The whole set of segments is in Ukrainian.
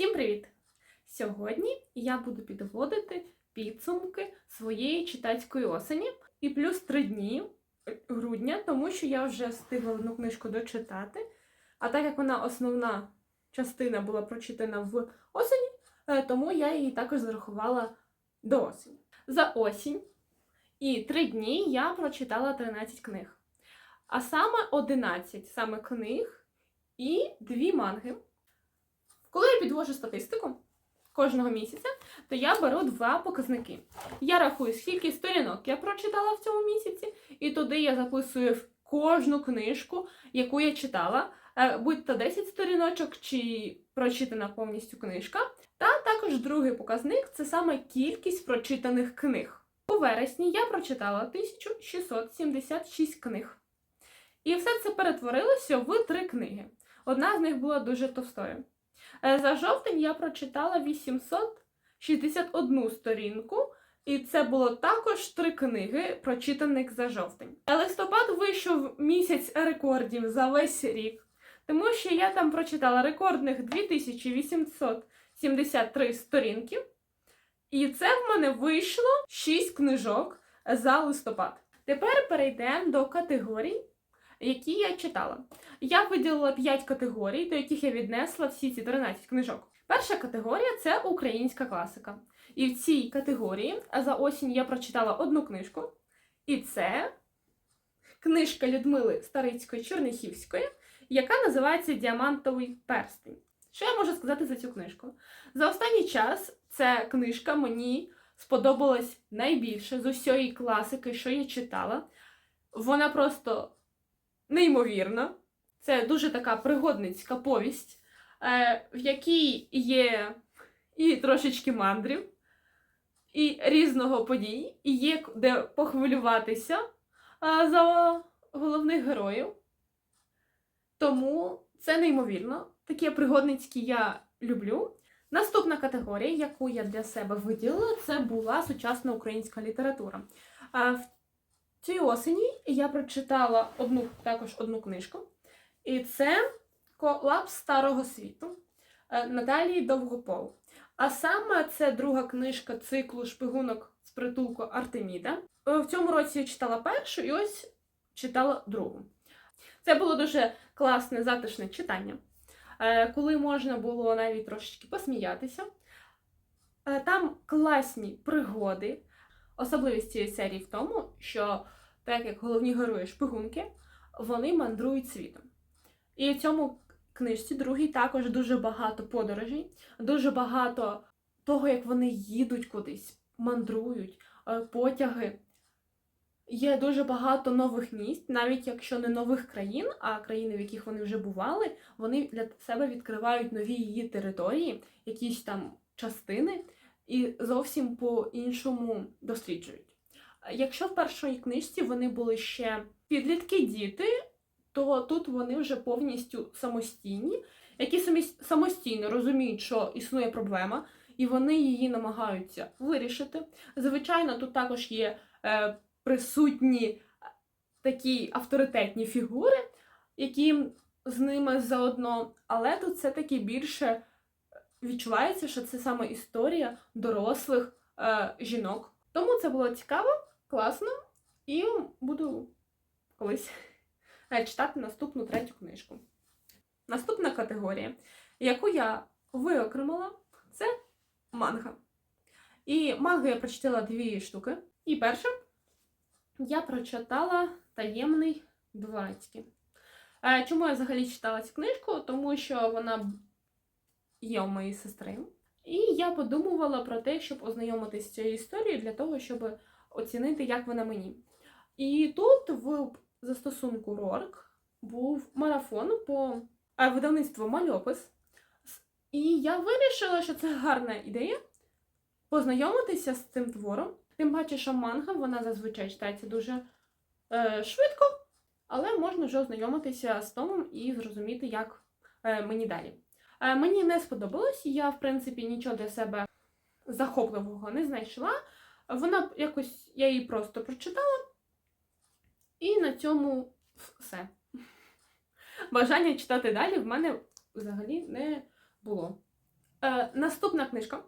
Всім привіт! Сьогодні я буду підводити підсумки своєї читацької осені і плюс три дні грудня, тому що я вже встигла одну книжку дочитати. А так як вона основна частина була прочитана в осені, е, тому я її також зарахувала до осені. За осінь і три дні я прочитала 13 книг. А саме 11 саме книг і дві манги. Коли я підвожу статистику кожного місяця, то я беру два показники. Я рахую, скільки сторінок я прочитала в цьому місяці, і туди я записую в кожну книжку, яку я читала, е, будь то 10 сторіночок чи прочитана повністю книжка. Та також другий показник це саме кількість прочитаних книг. У вересні я прочитала 1676 книг. І все це перетворилося в три книги. Одна з них була дуже товстою. Е, За жовтень я прочитала 861 сторінку, і це було також три книги, прочитаних за жовтень. Е, Листопад вийшов місяць рекордів за весь рік, тому що я там прочитала рекордних 2873 сторінки, і це в мене вийшло 6 книжок за листопад. Тепер перейдемо до категорій, які я читала. Я виділила 5 категорій, до яких я віднесла всі ці 13 книжок. Перша категорія це українська класика. І в цій категорії за осінь я прочитала одну книжку. І це книжка Людмили Старицької Черняхівської, яка називається Діамантовий перстень. Що я можу сказати за цю книжку? За останній час ця книжка мені сподобалась найбільше з усієї класики, що я читала. Вона просто неймовірна. Це дуже така пригодницька повість, е, в якій є і трошечки мандрів, і різного подій, і є де похвилюватися е, за головних героїв. Тому це неймовірно. Такі пригодницькі я люблю. Наступна категорія, яку я для себе виділила, це була сучасна українська література. А в цій осені я прочитала одну також одну книжку, і це Колапс старого світу е, Наталії Довгопол. А саме це друга книжка циклу шпигунок з притулку Артеміда. Е, В цьому році я читала першу і ось читала другу. Це було дуже класне, затишне читання, е, коли можна було навіть трошечки посміятися. Там класні пригоди. Особливість цієї серії в тому, що так як головні герої шпигунки, вони мандрують світом. І в цьому книжці другій також дуже багато подорожей, дуже багато того, як вони їдуть кудись, мандрують, е, потяги. Є дуже багато нових місць, навіть якщо не нових країн, а країни, в яких вони вже бували, вони для себе відкривають нові її території, якісь там частини, і зовсім по-іншому досліджують. Якщо в першій книжці вони були ще підлітки, діти, то тут вони вже повністю самостійні, які самостійно розуміють, що існує проблема, і вони її намагаються вирішити. Звичайно, тут також є е, присутні такі авторитетні фігури, які з ними заодно, але тут все-таки більше відчувається, що це саме історія дорослих е, жінок. Тому це було цікаво, класно, і буду колись е, читати наступну третю книжку. Наступна категорія, яку я виокремила, це манга. І мангу я прочитала дві штуки. І перша я прочитала таємний дворецький. Е, Чому я взагалі читала цю книжку? Тому що вона є у моєї сестри. І я подумувала про те, щоб ознайомитися з цією історією для того, щоб оцінити, як вона мені. І тут в застосунку Рорк був марафон по е, видавництву Мальопис. І я вирішила, що це гарна ідея познайомитися з цим твором. Тим паче, що манга вона зазвичай читається дуже е, швидко, але можна вже ознайомитися з томом і зрозуміти, як е, мені далі. Е, мені не сподобалось, я, в принципі, нічого для себе захопливого не знайшла. Вона якось, я її просто прочитала, і на цьому все. Бажання читати далі в мене взагалі не було. Е, наступна книжка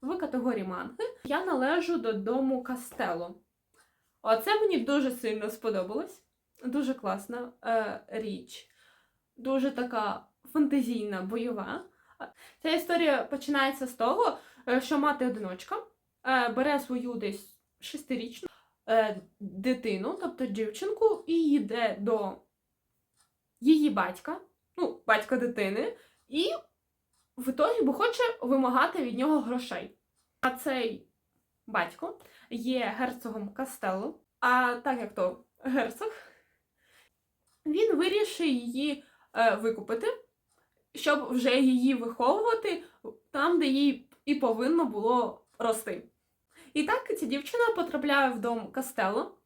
в категорії манги. Я належу до дому Кастело. Оце мені дуже сильно сподобалось. Дуже класна е, річ. Дуже така фантазійна, бойова. Ця історія починається з того, е, що мати-одиночка е, бере свою десь шестирічну е, дитину, тобто дівчинку, і йде до її батька, ну, батька дитини, і в ітогі бо хоче вимагати від нього грошей. А цей батько є герцогом Кастелло, а так як то герцог, він вирішив її викупити, щоб вже її виховувати там, де їй і повинно було рости. І так ця дівчина потрапляє в дом Кастелло.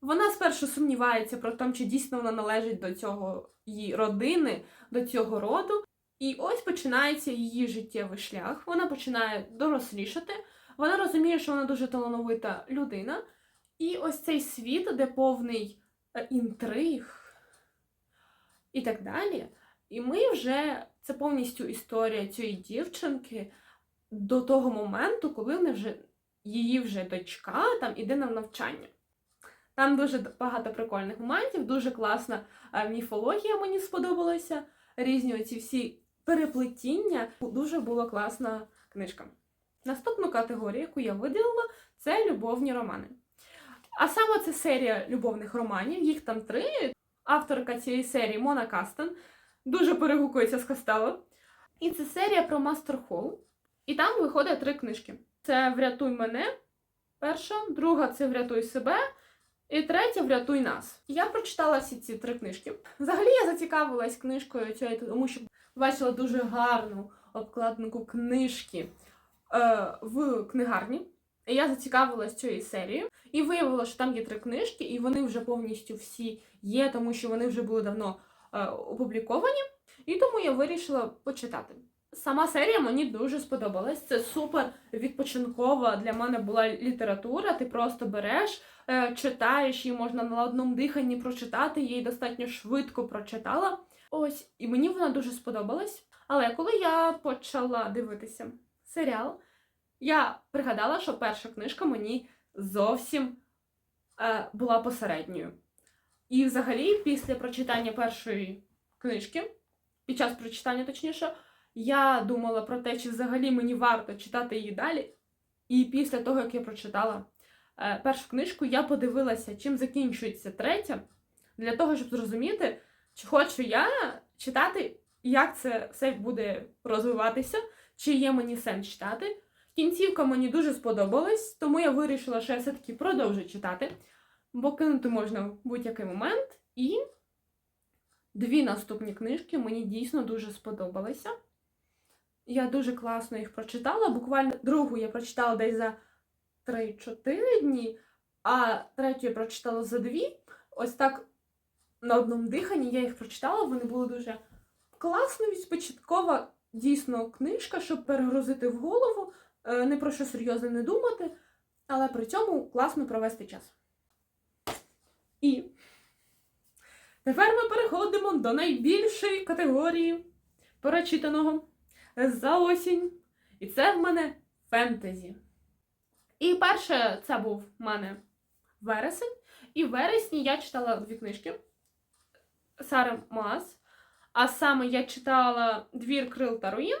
Вона спершу сумнівається про те, чи дійсно вона належить до цього її родини, до цього роду. І ось починається її життєвий шлях. Вона починає дорослішати. Вона розуміє, що вона дуже талановита людина. І ось цей світ, де повний е, інтриг і так далі. І ми вже це повністю історія цієї дівчинки до того моменту, коли вони вже її вже дочка там іде на навчання. Там дуже багато прикольних моментів, дуже класна е, міфологія мені сподобалася. Різні оці всі переплетіння. Дуже була класна книжка. Наступну категорію, яку я виділила, це любовні романи. А саме це серія любовних романів, їх там три. Авторка цієї серії Мона Кастен дуже перегукується з Кастело. І це серія про Мастер Холл. І там виходить три книжки: це Врятуй мене, перша, друга це Врятуй себе, і третя Врятуй нас. Я прочитала всі ці три книжки. Взагалі я зацікавилась книжкою цією, тому що бачила дуже гарну обкладинку книжки е, в книгарні. І я зацікавилась цією серією і виявила, що там є три книжки, і вони вже повністю всі є, тому що вони вже були давно опубліковані. І тому я вирішила почитати. Сама серія мені дуже сподобалась. Це супер відпочинкова для мене була література. Ти просто береш, е, читаєш, її можна на одному диханні прочитати, її достатньо швидко прочитала. Ось, і мені вона дуже сподобалась. Але коли я почала дивитися серіал, я пригадала, що перша книжка мені зовсім е, була посередньою. І взагалі, після прочитання першої книжки, під час прочитання, точніше, я думала про те, чи взагалі мені варто читати її далі. І після того, як я прочитала е, першу книжку, я подивилася, чим закінчується третя, для того, щоб зрозуміти, чи хочу я читати, як це все буде розвиватися, чи є мені сенс читати. Кінцівка мені дуже сподобалась, тому я вирішила, що я все-таки продовжу читати, бо кинути можна в будь-який момент. І дві наступні книжки мені дійсно дуже сподобалися. Я дуже класно їх прочитала. Буквально другу я прочитала десь за 3-4 дні, а третю я прочитала за дві. Ось так на одному диханні я їх прочитала. Вони були дуже класно, відпочаткова дійсно книжка, щоб перегрузити в голову, е, не про що серйозне не думати, але при цьому класно провести час. І тепер ми переходимо до найбільшої категорії перечитаного за осінь. І це в мене фентезі. І перше, це був в мене вересень. І в вересні я читала дві книжки Сари Маас. А саме я читала Двір крил та руїн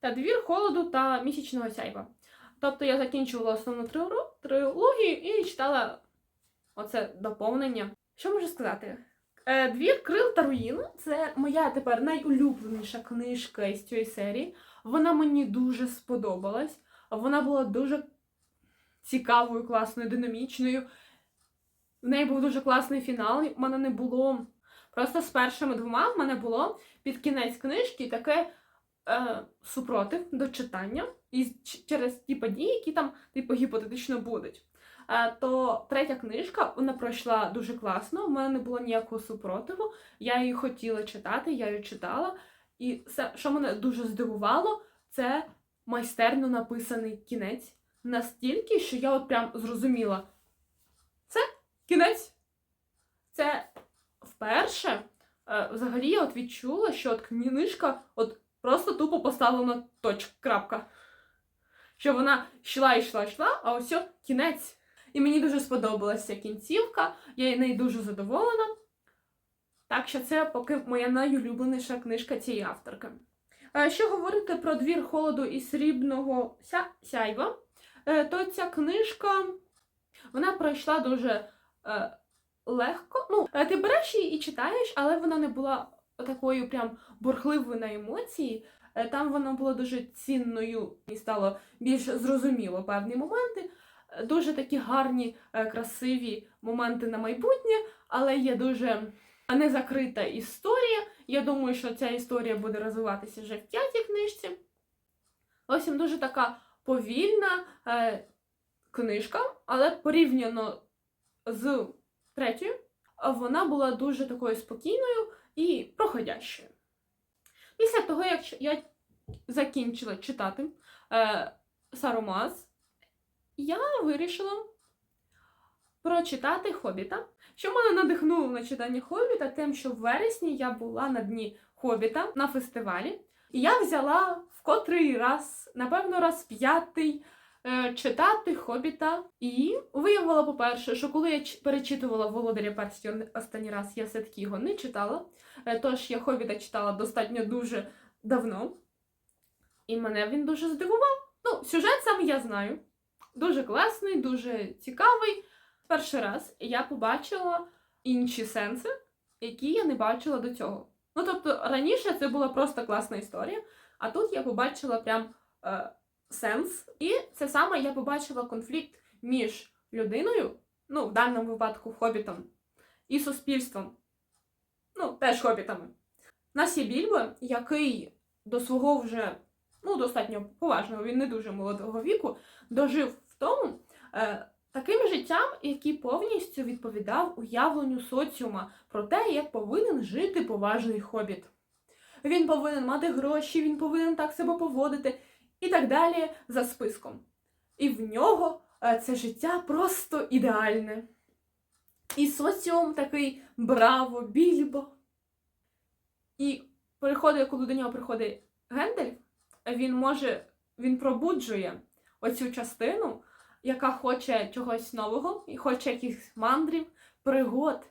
та Двір холоду та місячного сяйва. Тобто я закінчувала основну трилогію і читала оце доповнення. Що можу сказати? Е, Двір крил та руїн це моя тепер найулюбленіша книжка із цієї серії. Вона мені дуже сподобалась. Вона була дуже цікавою, класною, динамічною. В неї був дуже класний фінал. У мене не було. Просто з першими двома в мене було під кінець книжки таке е, супротив до читання і через ті події, які там, типу, гіпотетично будуть. Е, то третя книжка вона пройшла дуже класно. У мене не було ніякого супротиву. Я її хотіла читати, я її читала. І це, що мене дуже здивувало, це майстерно написаний кінець. Настільки, що я от прям зрозуміла. Це кінець. Це вперше. е, Взагалі я от відчула, що от книжка от просто тупо поставлена точка, крапка. Що вона йшла, йшла, йшла, а ось кінець. І мені дуже сподобалася кінцівка, я нею дуже задоволена. Так що це поки моя найулюбленіша книжка цієї авторки. Е, Що говорити про двір холоду і срібного ся... сяйва, е, то ця книжка вона пройшла дуже е, легко. Ну, ти береш її і читаєш, але вона не була такою прям бурхливою на емоції. Там вона була дуже цінною і стало більш зрозуміло певні моменти. Дуже такі гарні, е, красиві моменти на майбутнє, але є дуже незакрита історія. Я думаю, що ця історія буде розвиватися вже в п'ятій книжці. Ось дуже така повільна е, книжка, але порівняно з третьою, вона була дуже такою спокійною і проходящою. Після того, як я закінчила читати е, Саромаз, я вирішила прочитати Хобіта. Що мене надихнуло на читання Хобіта, тим, що в вересні я була на дні Хобіта на фестивалі, і я взяла в котрий раз, напевно, раз п'ятий. е, Читати Хобіта, і виявила, по-перше, що коли я перечитувала Володаря Перстів останній раз, я все-таки його не читала. Е, Тож я Хобіта читала достатньо дуже давно. І мене він дуже здивував. Ну, сюжет сам я знаю. Дуже класний, дуже цікавий. Перший раз я побачила інші сенси, які я не бачила до цього. Ну, тобто, раніше це була просто класна історія, а тут я побачила прям е, сенс. І це саме я побачила конфлікт між людиною, ну, в даному випадку хобітом, і суспільством. Ну, теж хобітами. У нас є Більбо, який до свого вже ну, достатньо поважного, він не дуже молодого віку, дожив тому е, таким життям, який повністю відповідав уявленню соціума про те, як повинен жити поважний хобіт. Він повинен мати гроші, він повинен так себе поводити і так далі за списком. І в нього е, це життя просто ідеальне. І соціум такий браво, більбо. І приходить, коли до нього приходить Гендель, він може, він пробуджує оцю частину, яка хоче чогось нового і хоче якихось мандрів, пригод.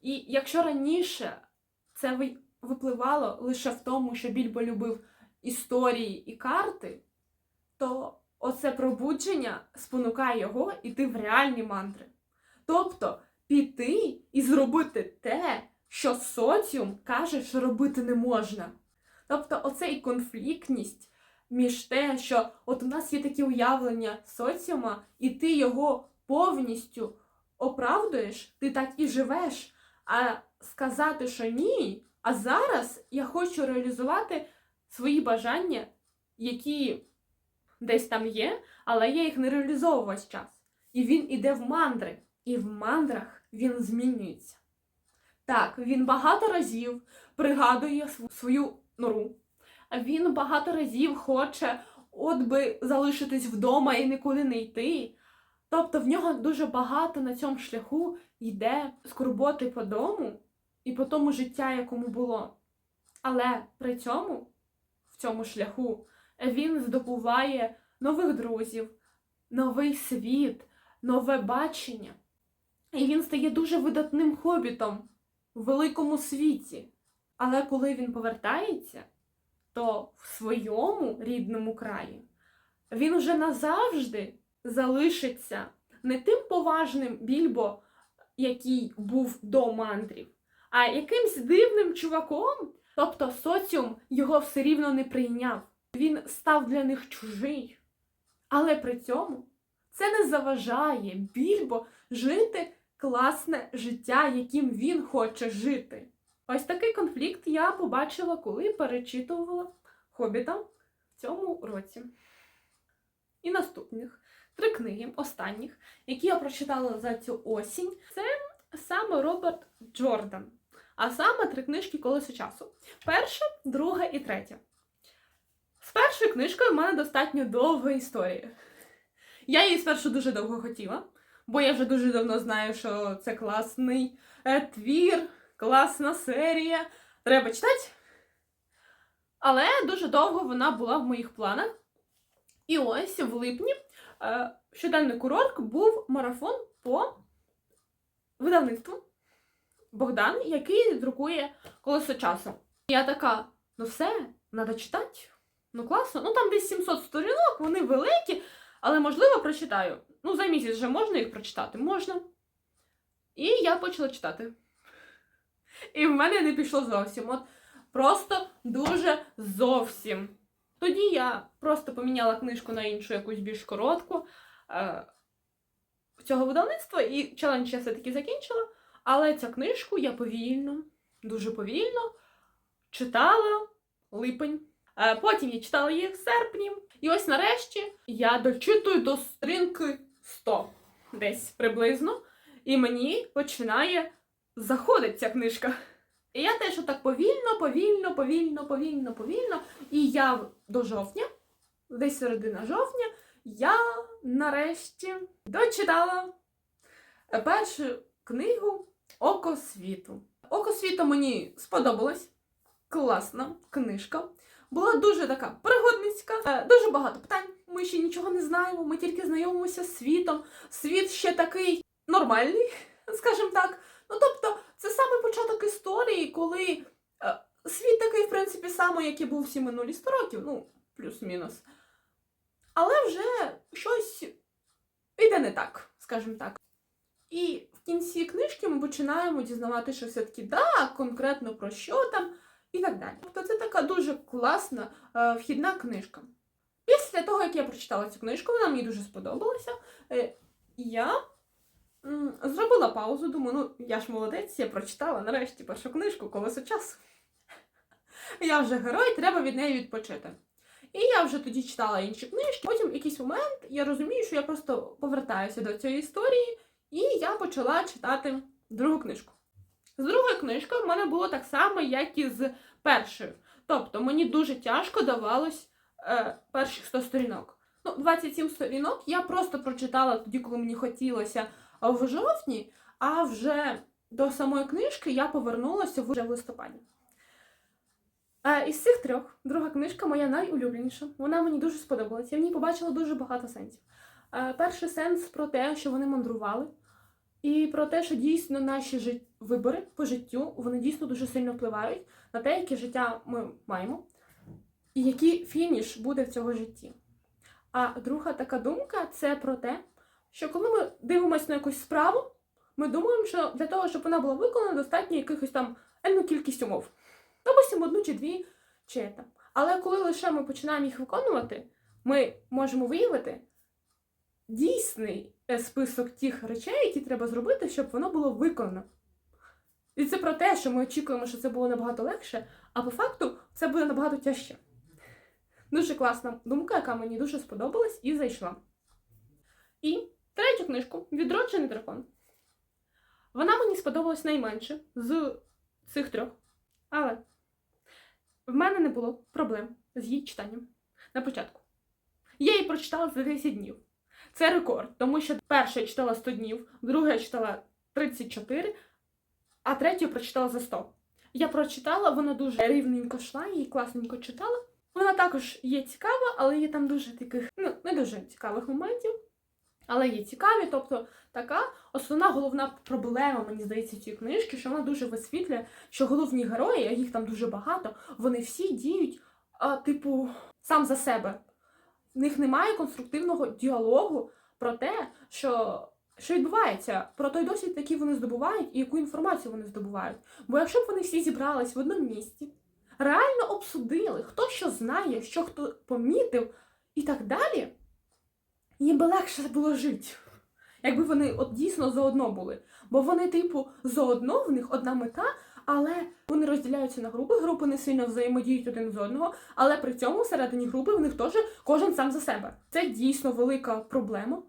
І якщо раніше це випливало лише в тому, що Більбо любив історії і карти, то оце пробудження спонукає його йти в реальні мандри. Тобто піти і зробити те, що соціум каже, що робити не можна. Тобто, оцей конфліктність між те, що от у нас є такі уявлення соціума, і ти його повністю оправдуєш, ти так і живеш. А сказати, що ні, а зараз я хочу реалізувати свої бажання, які десь там є, але я їх не реалізовую весь час. І він іде в мандри, і в мандрах він змінюється. Так, він багато разів пригадує свою нору. Він багато разів хоче от би залишитись вдома і нікуди не йти. Тобто в нього дуже багато на цьому шляху йде скорботи по дому і по тому життя, якому було. Але при цьому, в цьому шляху, він здобуває нових друзів, новий світ, нове бачення. І він стає дуже видатним хобітом в великому світі. Але коли він повертається, то в своєму рідному краї він уже назавжди залишиться не тим поважним більбо, який був до мандрів, а якимсь дивним чуваком. Тобто соціум його все рівно не прийняв. Він став для них чужий. Але при цьому це не заважає більбо жити класне життя, яким він хоче жити. Ось такий конфлікт я побачила, коли перечитувала Хобіта в цьому році. І наступних три книги, останніх, які я прочитала за цю осінь, це саме Роберт Джордан. А саме три книжки колесо часу. Перша, друга і третя. З першою книжкою в мене достатньо довга історія. Я її спершу дуже довго хотіла, бо я вже дуже давно знаю, що це класний е, твір, класна серія. Треба читати. Але дуже довго вона була в моїх планах. І ось в липні е, в щоденнику був марафон по видавництву Богдан, який друкує колесо часу. Я така: ну все, треба читати. Ну класно. Ну там десь 700 сторінок, вони великі, але можливо прочитаю. Ну, за місяць вже можна їх прочитати? Можна. І я почала читати. І в мене не пішло зовсім. От просто дуже зовсім. Тоді я просто поміняла книжку на іншу, якусь більш коротку е, цього видавництва, і челендж я все-таки закінчила. Але цю книжку я повільно, дуже повільно читала липень. Е, Потім я читала її в серпні. І ось нарешті я дочитую до сторінки 100 десь приблизно. І мені починає заходити ця книжка. І я теж отак повільно, повільно, повільно, повільно, повільно. І я до жовтня, десь середина жовтня, я нарешті дочитала першу книгу Око світу. Око світу мені сподобалось. Класна книжка. Була дуже така пригодницька, Е, дуже багато питань. Ми ще нічого не знаємо, ми тільки знайомимося з світом. Світ ще такий нормальний, скажімо так. Ну тобто, це саме початок історії, коли е, світ такий, в принципі, самий, як і був всі минулі 100 років, ну, плюс-мінус. Але вже щось йде не так, скажімо так. І в кінці книжки ми починаємо дізнавати, що все-таки да, конкретно про що там і так далі. Тобто це така дуже класна е, вхідна книжка. Після того, як я прочитала цю книжку, вона мені дуже сподобалася. Е, я зробила паузу, думаю, ну я ж молодець, я прочитала нарешті першу книжку колесо часу. Я вже герой, треба від неї відпочити. І я вже тоді читала інші книжки. Потім в якийсь момент я розумію, що я просто повертаюся до цієї історії, і я почала читати другу книжку. З другою книжкою в мене було так само, як і з першою. Тобто мені дуже тяжко давалось е, перших 100 сторінок. Ну, 27 сторінок я просто прочитала тоді, коли мені хотілося в жовтні, а вже до самої книжки я повернулася вже в листопаді. Із цих трьох, друга книжка моя найулюбленіша. Вона мені дуже сподобалася. Я в ній побачила дуже багато сенсів. Перший сенс про те, що вони мандрували, і про те, що дійсно наші жит... вибори по життю вони дійсно дуже сильно впливають на те, яке життя ми маємо, і який фініш буде в цього житті. А друга така думка це про те, що коли ми дивимося на якусь справу, ми думаємо, що для того, щоб вона була виконана, достатньо якихось там енну кількість умов. Допустимо, одну чи дві, чи там. Але коли лише ми починаємо їх виконувати, ми можемо виявити дійсний е, список тих речей, які треба зробити, щоб воно було виконано. І це про те, що ми очікуємо, що це було набагато легше, а по факту це буде набагато тяжче. Дуже класна думка, яка мені дуже сподобалась і зайшла. І третю книжку Відроджений дракон. Вона мені сподобалась найменше з цих трьох. Але в мене не було проблем з її читанням на початку. Я її прочитала за 10 днів. Це рекорд, тому що перша я читала 100 днів, друга я читала 34, а третю прочитала за 100. Я прочитала, вона дуже рівненько йшла, її класненько читала. Вона також є цікава, але є там дуже таких, ну, не дуже цікавих моментів. Але є цікаві, тобто така основна головна проблема, мені здається, цієї книжки, що вона дуже висвітлює, що головні герої, а їх там дуже багато, вони всі діють, а, типу, сам за себе. В них немає конструктивного діалогу про те, що, що відбувається, про той досвід, який вони здобувають, і яку інформацію вони здобувають. Бо якщо б вони всі зібрались в одному місці, реально обсудили, хто що знає, що хто помітив, і так далі, їм би легше було жити. Якби вони от дійсно заодно були. Бо вони, типу, заодно, в них одна мета, але вони розділяються на групи, групи не сильно взаємодіють один з одного, але при цьому всередині групи в них теж кожен сам за себе. Це дійсно велика проблема,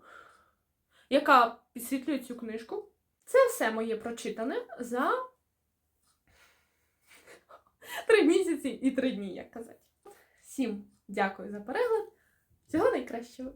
яка підсвітлює цю книжку. Це все моє прочитане за три місяці і три дні, як казати. Всім дякую за перегляд. Всього найкращого!